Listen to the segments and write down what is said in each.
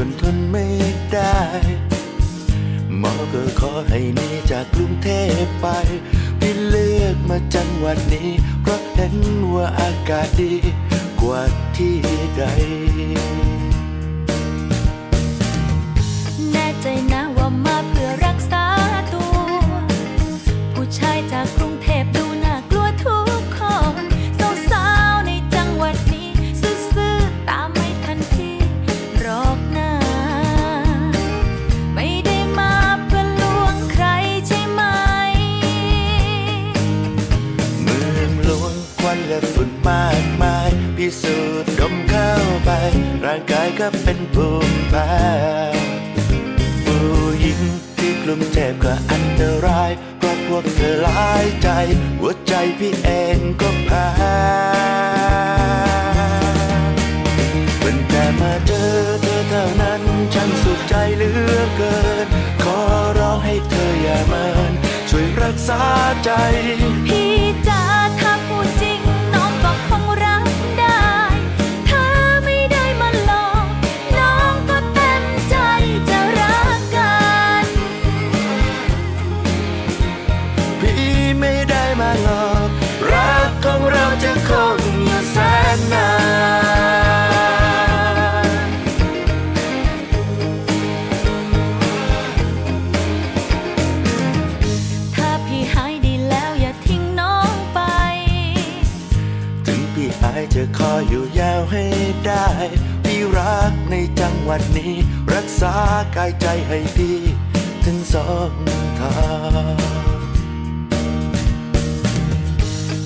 จนทนไม่ได้หมอก็ขอให้หนีจากกรุงเทพไป พี่เลือกมาจังหวัดนี้ เพราะเห็นว่าอากาศดีกว่าที่ใด ในจังหวัดนี้ รักษากายใจให้พี่ถึงสองทาง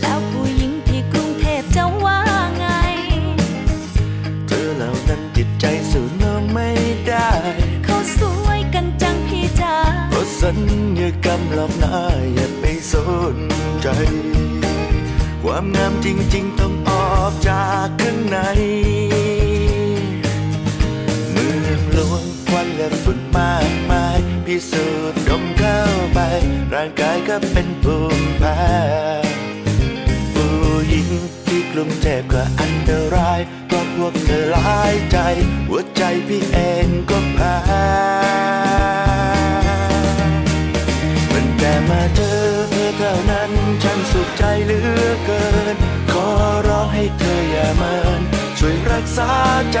แล้วผู้หญิงที่กรุงเทพจะว่าไง เธอเหล่านั้นจิตใจสู้น้องไม่ได้ เขาสวยกันจังพี่จ๋าเพราะสัญญากรรมหลอกหน้าอย่าไปสนใจ ความงามจริง ๆ ต้องออกจากข้างใน และฝุ่นมากมายพิสูจน์ดมเข้าไป ร่างกายก็เป็นภูมิแพ้ผู้หญิงที่กลุ่มเจ็บก็อันตรายเพราะพวกเธอหลายใจ หัวใจพี่เองก็แพ้มันแต่มาเจอเธอเท่านั้นฉันสุขใจเหลือเกิน ขอร้องให้เธออย่าเมินช่วยรักษาใจ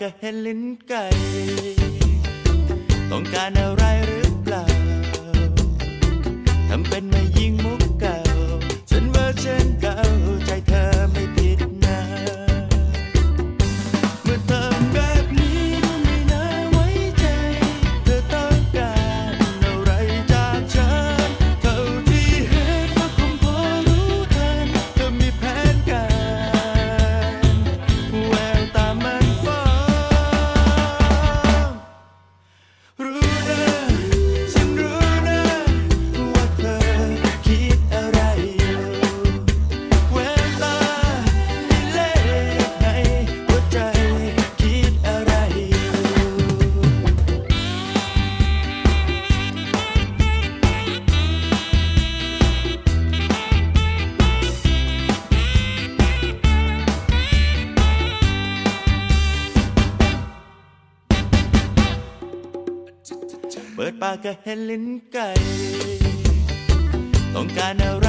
ก็เห็นลิ้นไก่ต้องการอะไร เปิดปากก็เห็นลิ้นไก่ ต้องการอะไร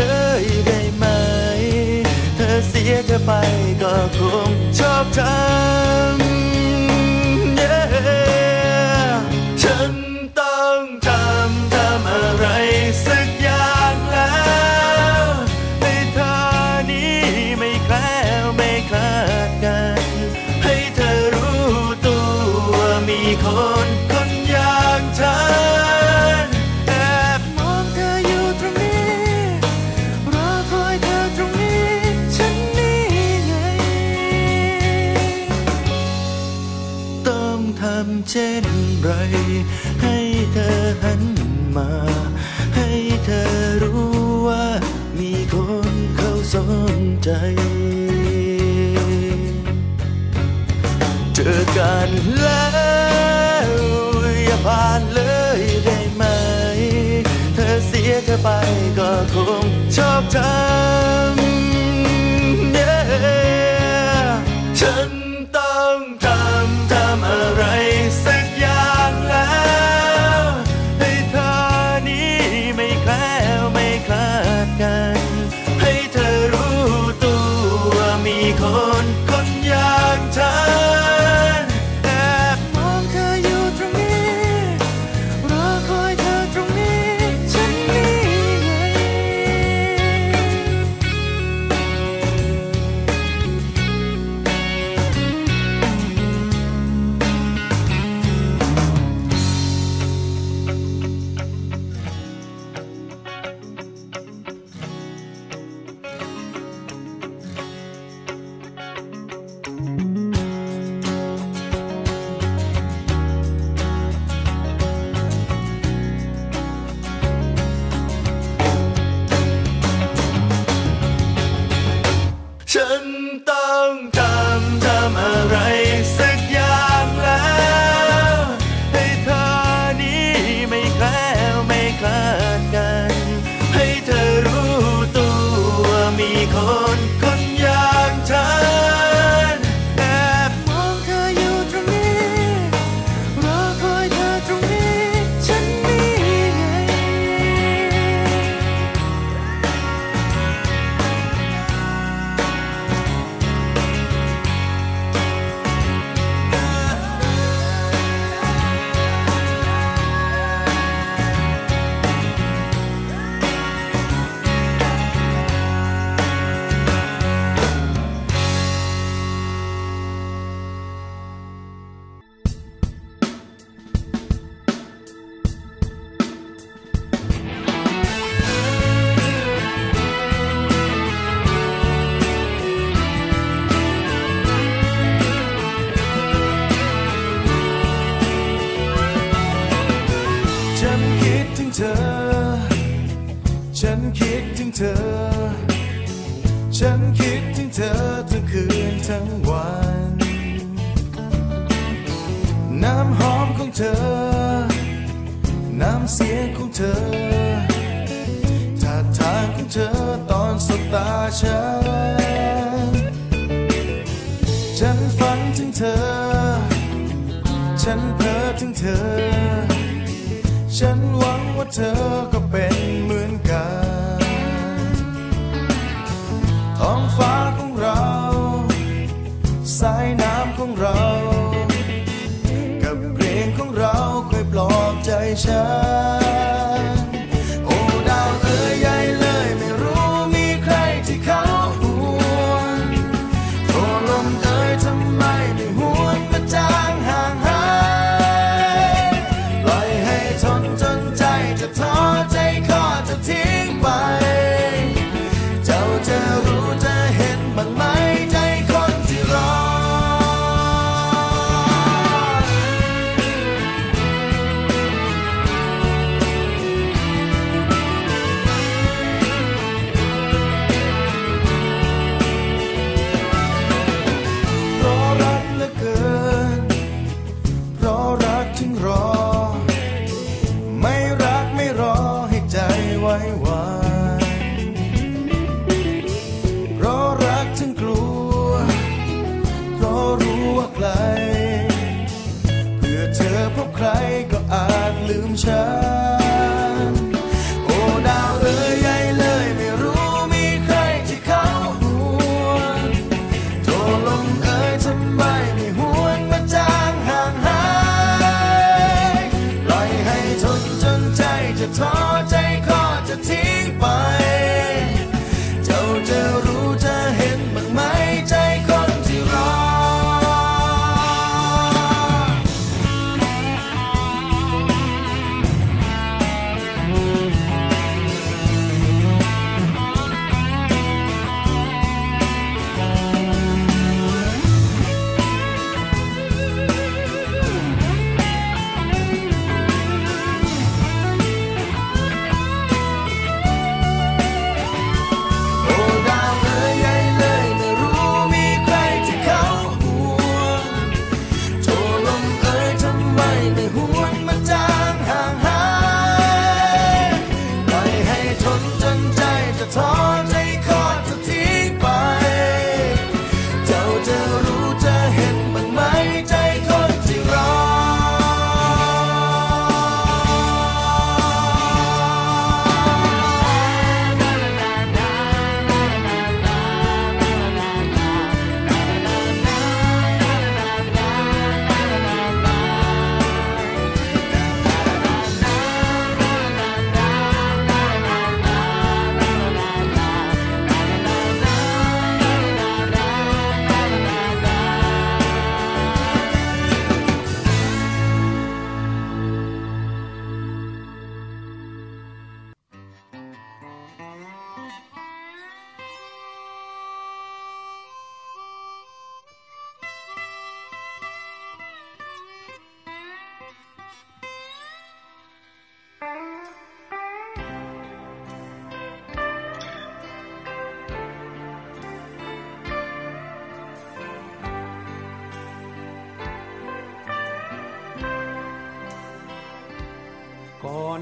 ล เธอไปก็คงชอบทำ สนใจ เจอกันแล้วอย่าผ่านเลยได้ไหม เธอเสียเธอไปก็คงชอบทำ ฉันคิดถึงเธอ ฉันคิดถึงเธอ ฉันคิดถึงเธอทั้งคืนทั้งวัน น้ำหอมของเธอ น้ำเสียงของเธอท่าทางของเธอตอนสบตาฉัน ฉันฝันถึงเธอ ฉันเพ้อถึงเธอ ฉันหวังว่าเธอก็เป็นเหมือนกันท้องฟ้า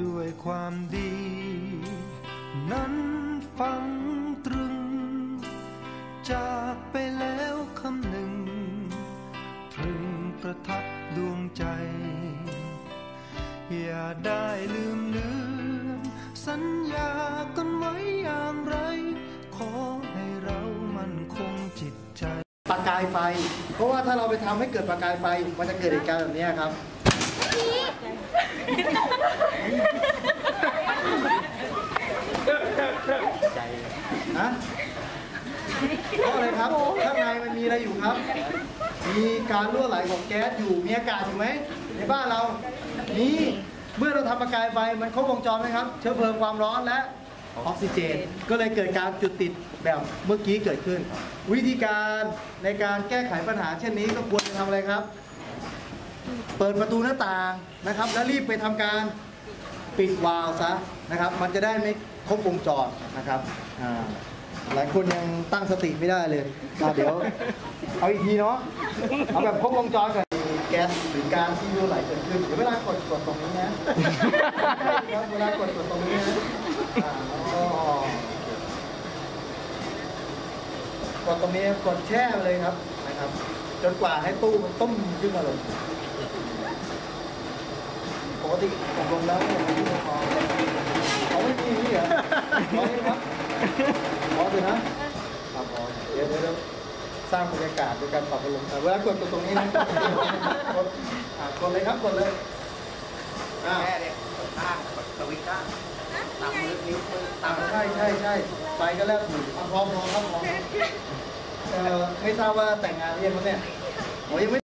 ด้วยความดี นั้นฟังตรึง จากไปแล้วคำหนึ่งตรึงประทับดวงใจ อย่าได้ลืมเลือนสัญญากันไว้อย่างไร ขอให้เรามั่นคงจิตใจ ประกายไฟ เพราะว่าถ้าเราไปทำให้เกิดประกายไฟ มันจะเกิดเหตุการณ์แบบนี้ครับ นะไรครับ ข้างในมันมีอะไรอยู่ครับ มีการรั่วไหลของแก๊สอยู่ มีอากาศอยู่ไหม ในบ้านเรามีเมื่อเราทำประกายไฟ มันครบวงจรไหมครับ เชื้อเพลิงความร้อนและออกซิเจน ก็เลยเกิดการจุดติดแบบเมื่อกี้เกิดขึ้น วิธีการในการแก้ไขปัญหา เช่นนี้ก็ควรจะทำอะไรครับ เปิดประตูหน้าต่างนะครับ แล้วรีบไปทำการปิดวาล์วซะนะครับ มันจะได้ไม่ครบวงจรนะครับอ่า หลายคนยังตั้งสติไม่ได้เลยอ่าเดี๋ยว เอาอีกทีเนาะ เอาแบบครบวงจรก่อนมีแก๊สหรือการที่รั่วไหลเกิดขึ้นเดี๋ยวเวลากดกดตรงนี้นะ ครับเวลากดกดตรงนี้นะอ่าแล้วก็กดตรงนี้กดแช่เลยครับนะครับ จนกว่าให้ตู้มันต้มขึ้นมาเลยปกติอบรมแล้วเนี่ยมันไม่พอเขาไม่มีนี่เหรอพอไหมครับพอเลยนะครับพอเดี๋ยวเดี๋ยวเดี๋ยว สร้างบรรยากาศโดยการปรับอารมณ์อะเวลากดตัวตรงนี้นะกดอะกดเลยครับกดเลยอ่าแม่เนี่ยกดข้างกดสวิตช์ข้างตามมือนิ้วมือตามใช่ใช่ใช่ไปก็แล้วถูกอะพร้อมพร้อมครับพร้อมเอ่อไม่ทราบว่าแต่งงานหรือยังครับเนี่ยโอ้ยังไม่